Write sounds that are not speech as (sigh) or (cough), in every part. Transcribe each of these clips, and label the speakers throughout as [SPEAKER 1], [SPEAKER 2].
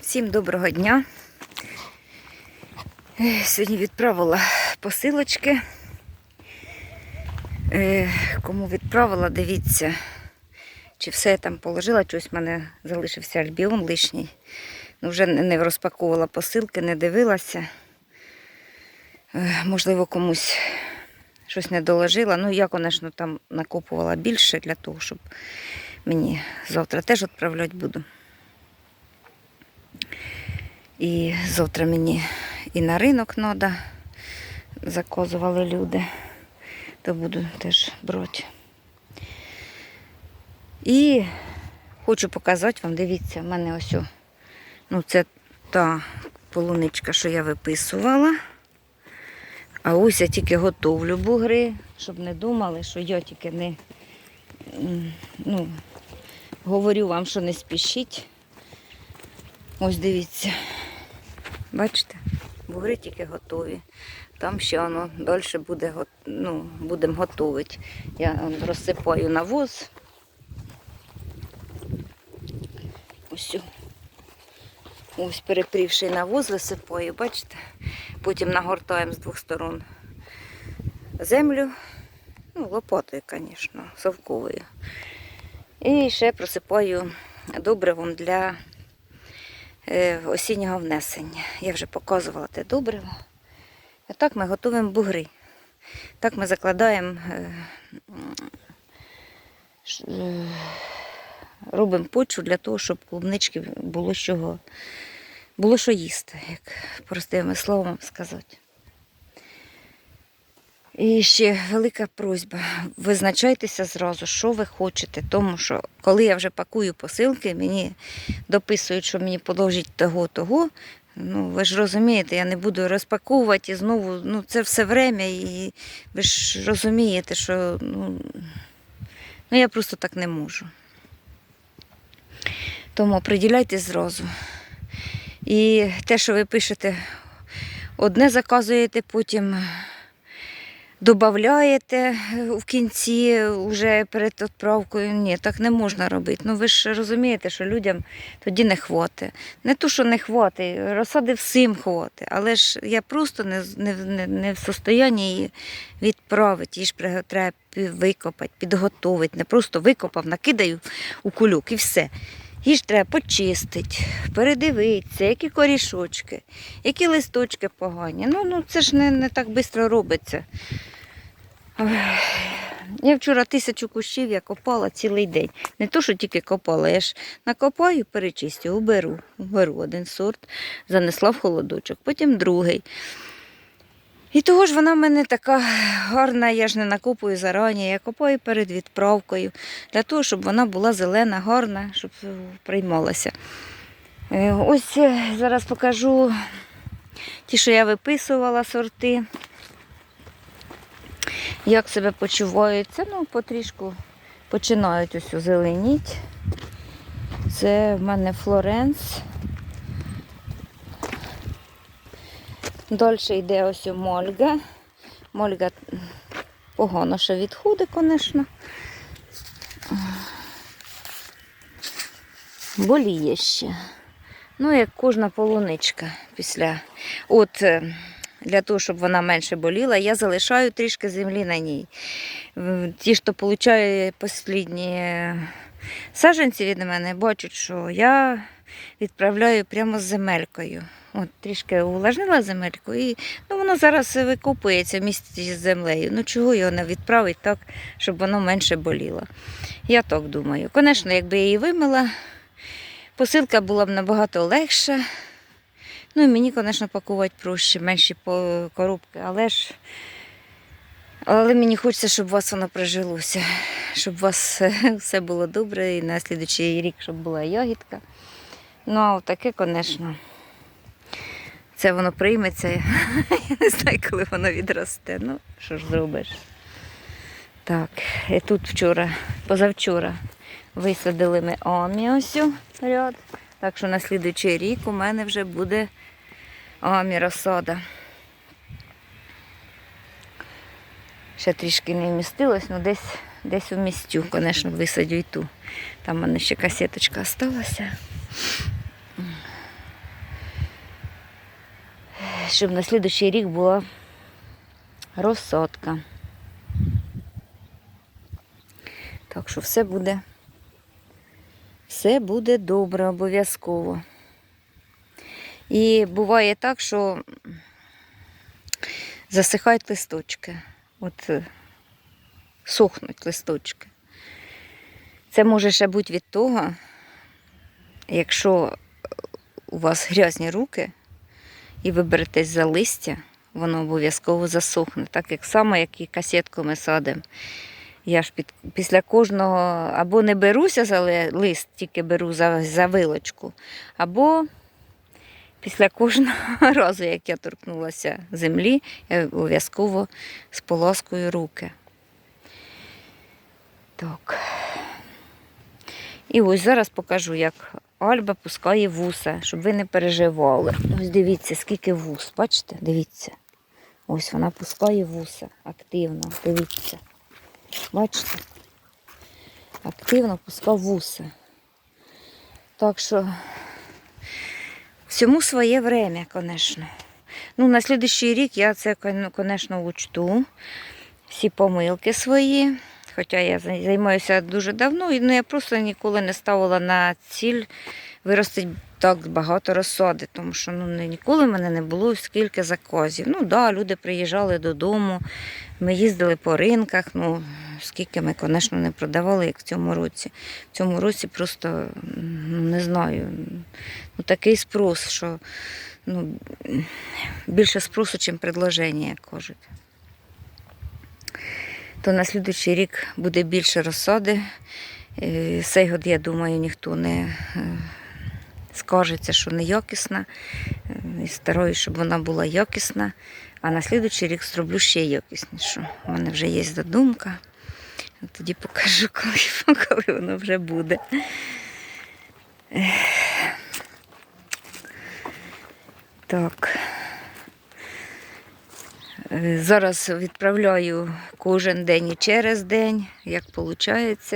[SPEAKER 1] Всім доброго дня. Е, Сьогодні відправила посилочки. Е, Кому відправила, дивіться, чи все я там положила, щось в мене залишився альбіон лишній. Ну, вже не не розпаковувала посилки, не дивилася. Е, Можливо, комусь щось не доложила. Ну, я, звісно, там накопувала більше для того, щоб мені завтра теж відправляти буду. І завтра мені і на ринок треба. Заказували люди, то буду теж брати. І хочу показати вам, дивіться, в мене ось, ну це та полуничка, що я виписувала. А ось я тільки готовлю бугри, щоб не думали, що я тільки не ну, говорю вам, що не спішіть. Ось дивіться. Бачите? Бугри тільки готові. Там ще воно далі буде, ну, будемо готувати. Я розсипаю навоз. Ось. Ось перепрівший навоз висипаю, бачите? Потім нагортаємо з двох сторон землю. Ну, лопатою, звісно, совковою. І ще просипаю добривом для осіннього внесення. Я вже показувала те добриво. Так ми готуємо бугри. Так ми закладаємо, е, е, робимо почву для того, щоб клубнички було чого, було що їсти, як простими словами сказати. І ще велика просьба. Визначайтеся зразу, що ви хочете. Тому що коли я вже пакую посилки, мені дописують, що мені положить того, того. Ну, ви ж розумієте, я не буду розпаковувати і знову, ну, це все время, і ви ж розумієте, що ну, ну, я просто так не можу. Тому приділяйте зразу. І те, що ви пишете, одне заказуєте, потім додаєте в кінці вже перед відправкою. Ні, так не можна робити. Ну ви ж розумієте, що людям тоді не хватить. Не то, що не хватить, розсади всім хватить. Але ж я просто не, не, не, в состоянні її відправити. Її ж треба викопати, підготовити. Не просто викопав, накидаю у кульок і все. Ж треба почистити, передивитися, які корішочки, які листочки погані. Ну, ну це ж не, не так швидко робиться. Я вчора тисячу кущів я копала цілий день. Не то, що тільки копала, я ж накопаю, перечистю, уберу. Уберу один сорт, занесла в холодочок, потім другий. І того ж вона в мене така гарна, я ж не накопую зарані, я копаю перед відправкою, для того, щоб вона була зелена, гарна, щоб е, приймалася. Е, Ось е, зараз покажу ті, що я виписувала сорти. Як себе почуваються, ну, потрішку починають ось озеленіть. Це в мене Флоренс. Далі йде ось у Мольга. Мольга погано ще відходить, звісно. Боліє ще. Ну, як кожна полуничка після. От е, для того, щоб вона менше боліла, я залишаю трішки землі на ній. Ті, хто получає послідні саджанці від мене, бачать, що я відправляю прямо з земелькою. От трішки увлажнила земельку і ну, воно зараз викопується в місті з землею. Ну чого його не відправити так, щоб воно менше боліло? Я так думаю. Звісно, якби я її вимила, посилка була б набагато легша. Ну і мені, звісно, пакувати проще, менші коробки, але ж. Але мені хочеться, щоб у вас воно прижилося, щоб у вас (laughs) все було добре і на слідуючий рік, щоб була ягідка. Ну, а таке, звісно, це воно прийметься. (laughs) Я не знаю, коли воно відросте. Ну, що ж зробиш? Так, і тут вчора, позавчора висадили ми амі ось ряд. Так що на слідуючий рік у мене вже буде аміросада. Ще трішки не вмістилось, ну десь, десь вмістю, звісно, висадю і ту. Там в мене ще касеточка залишилася. Щоб на слідуючий рік була розсадка. Так що все буде. Все буде добре, обов'язково. І буває так, що засихають листочки. От е, сохнуть листочки. Це може ще бути від того, якщо у вас грязні руки і ви беретесь за листя, воно обов'язково засохне. Так як само, як і касетку ми садимо. Я ж під, після кожного або не беруся за лист, тільки беру за, за вилочку, або після кожного (laughs) разу, як я торкнулася землі, я обов'язково сполоскую руки. Так. І ось зараз покажу, як Альба пускає вуса, щоб ви не переживали. Ось дивіться, скільки вус, бачите? Дивіться. Ось вона пускає вуса активно. Дивіться. Бачите? Активно пускав вуса. Так що всьому своє время, звісно. Ну, на слідуючий рік я це, звісно, учту. Всі помилки свої. Хоча я займаюся дуже давно, і ну, я просто ніколи не ставила на ціль виростити так багато розсади, тому що ну, ніколи в мене не було скільки заказів. Ну так, да, люди приїжджали додому, ми їздили по ринках, ну скільки ми, звісно, не продавали, як в цьому році. В цьому році просто ну, не знаю. Ну, такий спрос, що ну, більше спросу, ніж предложення, як кажуть. То на слідуючий рік буде більше розсади. Е, Цей год, я думаю, ніхто не е, скажеться, що не якісна. Е, І стараюсь, щоб вона була якісна. А на слідуючий рік зроблю ще якіснішу. У мене вже є задумка. Тоді покажу, (laughs) коли, коли воно вже буде. Так. Е, Зараз відправляю кожен день і через день, як виходить.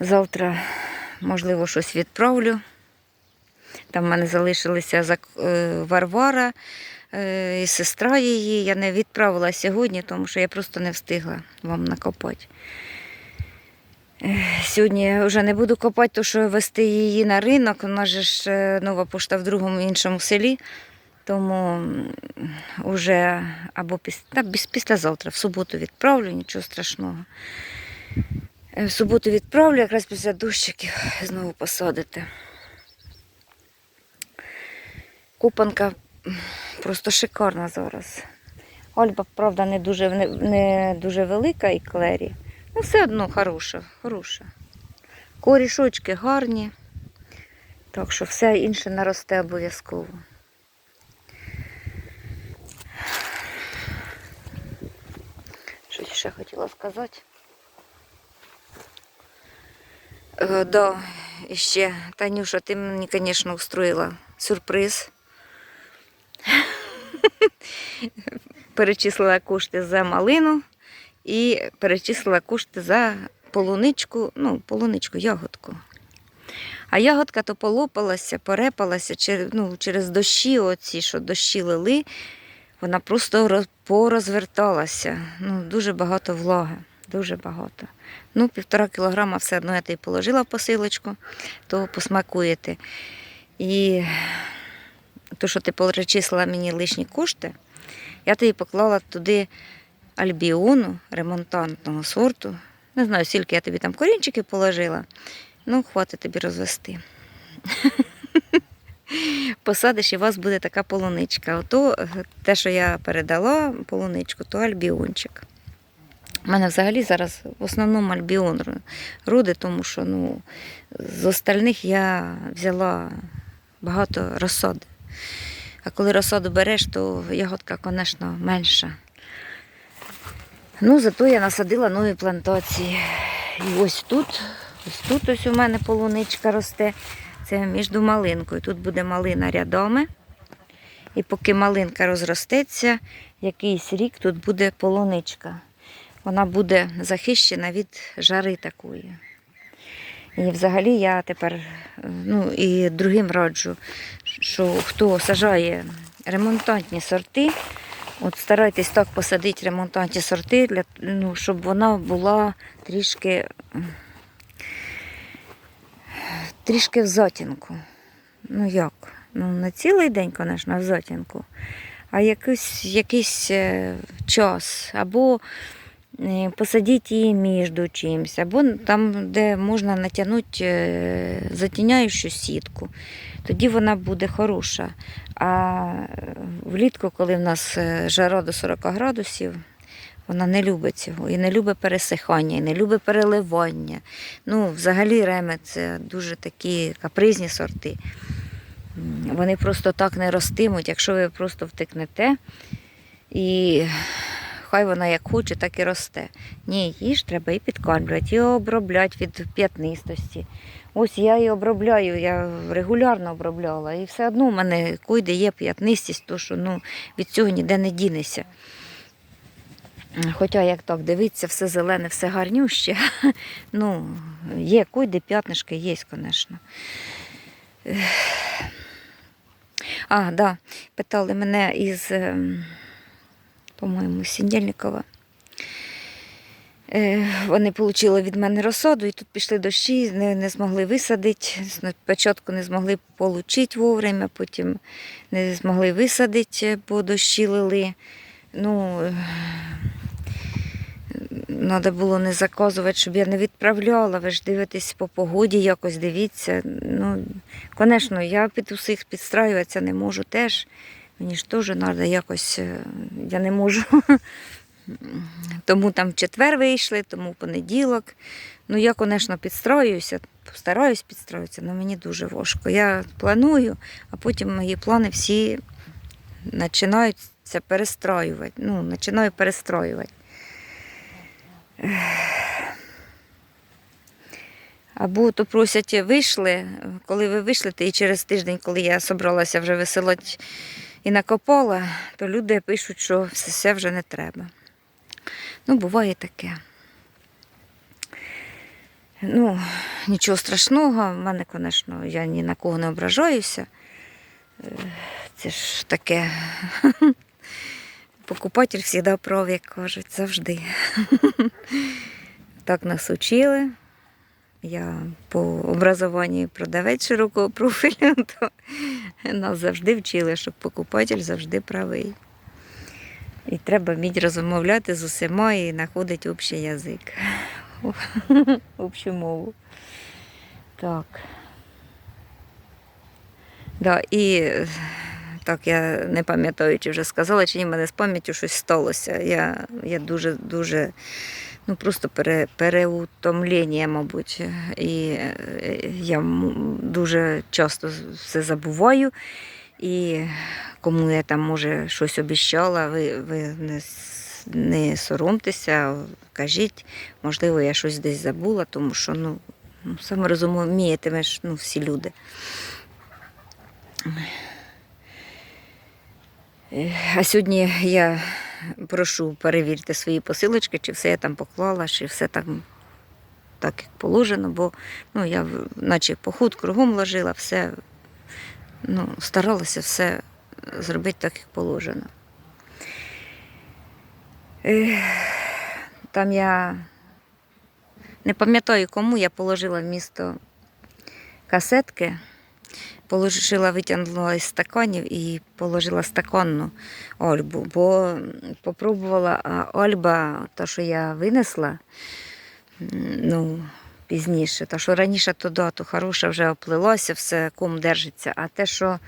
[SPEAKER 1] Завтра, можливо, щось відправлю. Там в мене залишилися е, Варвара е, і сестра її. Я не відправила сьогодні, тому що я просто не встигла вам накопати. Сьогодні вже не буду копати, тому що вести її на ринок. У нас ж нова пошта в другому іншому селі. Тому вже або після, та, післязавтра, в суботу відправлю, нічого страшного. Е, В суботу відправлю, якраз після дощиків знову посадити. Купанка просто шикарна зараз. Ольба, правда, не дуже, не дуже велика і клері. Ну, все одно хороша, хороша. Корішочки гарні. Так що все інше наросте обов'язково. Щось ще хотіла сказати. Е, да, ще, Танюша, ти мені, звісно, устроїла сюрприз. (laughs) перечислила кошти за малину і перечислила кошти за полуничку, ну, полуничку, ягодку. А ягодка то полопалася, порепалася ну, через дощі, оці, що дощі лили, вона просто порозверталася. Ну, дуже багато влаги, дуже багато. Ну, півтора кілограма все одно я тобі положила в посилочку, то посмакуєте. І то, що ти перечислила мені лишні кошти, я тобі поклала туди альбіону ремонтантного сорту. Не знаю, скільки я тобі там корінчиків положила. Ну, хватить тобі розвести. (laughs) Посадиш і у вас буде така полуничка. Ото е, те, що я передала полуничку, то альбіончик. У мене взагалі зараз в основному альбіон роди, тому що ну, з остальних я взяла багато розсади. А коли розсаду береш, то ягодка, звісно, менша. Ну, зато я насадила нові плантації. І ось тут, ось тут ось у мене полуничка росте. Це між малинкою. Тут буде малина рядами. І поки малинка розростеться, якийсь рік тут буде полуничка. Вона буде захищена від жари такої. І взагалі я тепер е, ну, і другим раджу, що хто сажає ремонтантні сорти. От старайтесь так посадити ремонтантні сорти, для, ну, щоб вона була трішки, трішки в затінку. Ну як? Ну, не цілий день, звісно, в затінку, а якийсь, якийсь е, час. Або е, посадіть її між чимось, або там, де можна натягнути е, затіняючу сітку. Тоді вона буде хороша. А влітку, коли в нас жара до 40 градусів, вона не любить цього. І не любить пересихання, і не любить переливання. Ну, взагалі реме це дуже такі капризні сорти. Вони просто так не ростимуть, якщо ви просто втикнете. І хай вона як хоче, так і росте. Ні, її ж треба і підкармлювати, і обробляти від п'ятнистості. Ось я і обробляю, я регулярно обробляла, і все одно в мене койде є п'ятнистість, то що ну, від цього ніде не дінеся. Хоча, як так дивиться, все зелене, все гарнюще. (laughs) Ну, є койде, п'ятнишки є, звісно. А, да, питали мене із, ем, по-моєму, Сіндельникова. Е, Вони отримали від мене розсаду, і тут пішли дощі, не, не змогли висадити. Спочатку не змогли отримати вовремя, потім не змогли висадити, бо дощі лили. Ну, треба було не заказувати, щоб я не відправляла. Ви ж дивитесь по погоді, якось дивіться. Ну, звісно, я під усіх підстраюватися не можу теж. Мені ж теж треба якось, е, я не можу. (laughs) Тому там в четвер вийшли, тому в понеділок. Ну, я, звісно, підстраюся, стараюсь підстроїтися, але мені дуже важко. Я планую, а потім мої плани всі починаються перестроювати. Ну, починаю перестроювати. Або то просять, вийшли, коли ви вийшли, і через тиждень, коли я собралася вже висилати і накопала, то люди пишуть, що все, все вже не треба. Ну, буває таке. Ну, нічого страшного, в мене, звісно, я ні на кого не ображаюся. Е, Це ж таке. (laughs) Покупатель завжди прав, як кажуть, завжди. (laughs) Так нас учили. Я по образуванню продавець широкого профілю, (laughs) то нас завжди вчили, що покупатель завжди правий. І треба вміти розмовляти з усіма і знаходити общий язик, (laughs) общу мову. Так. Да, і так, я не пам'ятаю, чи вже сказала, чи ні, мене з пам'яттю щось сталося. Я, я дуже, дуже, ну просто пере, переутомлення, мабуть. І е, я дуже часто все забуваю. І кому я там, може, щось обіщала, ви, ви не, не соромтеся, кажіть, можливо, я щось десь забула, тому що ну, ну саме розумієте, ми ж ну, всі люди. А сьогодні я прошу перевірити свої посилочки, чи все я там поклала, чи все там так, як положено, бо ну, я наче поход кругом ложила, все ну, старалася все зробити так, як положено. Там я не пам'ятаю, кому я положила в місто касетки. Положила, витягнула із стаканів і положила стаканну ольбу, бо попробувала а ольба, та, що я винесла, ну, пізніше, та що раніше то да, то хороша вже оплилося, все ком держиться, а те, що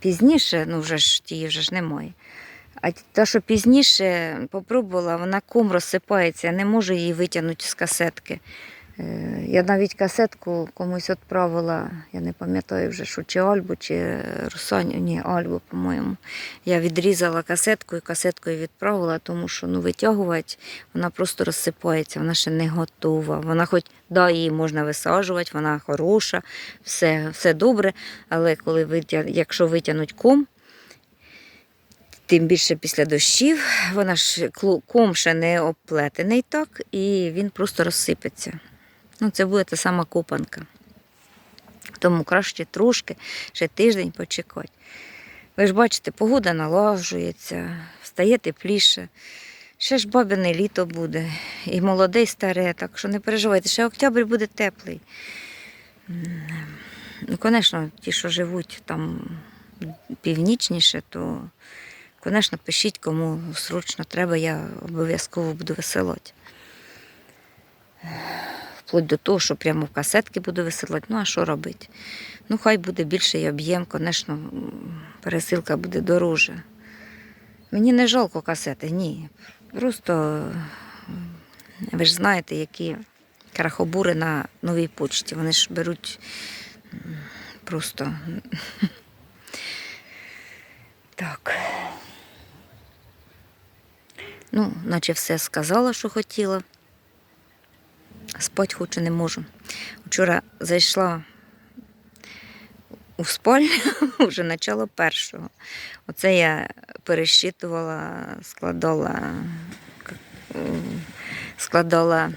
[SPEAKER 1] пізніше, ну вже ж тієї вже ж немає. А те, що пізніше попробувала, вона ком розсипається, я не можу її витягнути з касетки. Е, Я навіть касетку комусь відправила, я не пам'ятаю вже, що чи Альбу, чи Русаню, ні, Альбу, по-моєму. Я відрізала касетку і касеткою відправила, тому що ну, витягувати вона просто розсипається, вона ще не готова. Вона хоч да, її можна висаджувати, вона хороша, все, все добре, але коли витяг, якщо витягнуть ком, тим більше після дощів, вона ж ком ще не оплетений так, і він просто розсипеться. Ну, це буде та сама копанка. Тому краще трошки, ще тиждень почекати. Ви ж бачите, погода налажується, стає тепліше. Ще ж бабине літо буде, і молоде, і старе, так що не переживайте, ще октябрь буде теплий. Ну, звісно, ті, що живуть там північніше, то, звісно, пишіть, кому срочно треба, я обов'язково буду висилати. Вплоть до того, що прямо в касетки буду висилати. Ну, а що робити? Ну, хай буде більший об'єм, звісно, пересилка буде дорожча. Мені не жалко касети, ні. Просто ви ж знаєте, які крахобури на новій почті. Вони ж беруть просто. (laughs) Так. Ну, наче все сказала, що хотіла. Спать хочу не можу. Вчора зайшла у спальню (laughs) вже начало першого. Оце я пересчитувала, складала, складала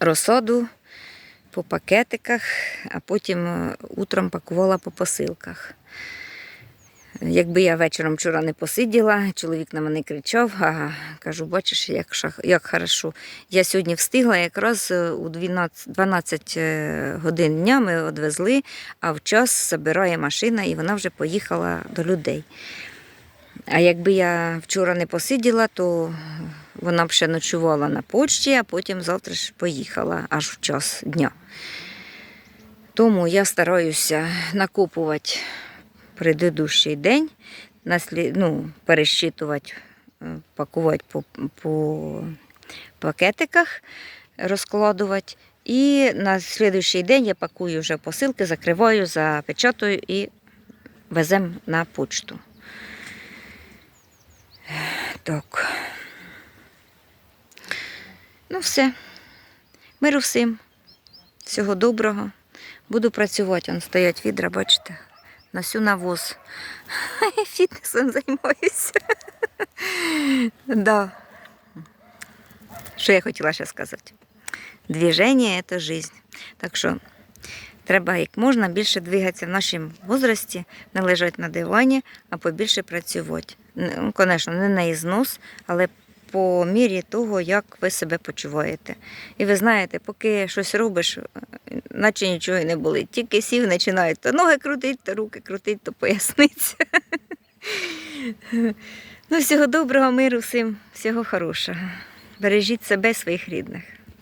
[SPEAKER 1] розсаду по пакетиках, а потім е, утром пакувала по посилках. Якби я вечором вчора не посиділа, чоловік на мене кричав, ага, кажу, бачиш, як, шах, як хорошо. Я сьогодні встигла, якраз е, у 12, 12 е, годин дня ми відвезли, а в час забирає машина і вона вже поїхала до людей. А якби я вчора не посиділа, то вона б ще ночувала на почті, а потім завтра ж поїхала аж в час дня. Тому я стараюся накопувати предыдущий день, наслід, ну, пересчитувати, е, пакувати по, по пакетиках, розкладувати. І на слідуючий день я пакую вже посилки, закриваю, запечатую і веземо на почту. Так. Ну, все. Миру всім. Всього доброго. Буду працювати. Он стоять відра, бачите, на всю навоз. (laughs) Фітнесом займаюся. (laughs) да. Що я хотіла ще сказати? Движення це жизнь. Так що треба як можна більше двигатися в нашому возрасті, не лежати на дивані, а побільше працювати. Ну, Звісно, не на ізнос, але по мірі того, як ви себе почуваєте. І ви знаєте, поки щось робиш, наче нічого і не болить. Тільки сів, починають то ноги крутить, то руки крутить, то поясниця. (laughs) Ну, всього доброго, миру всім, всього хорошого. Бережіть себе, своїх рідних.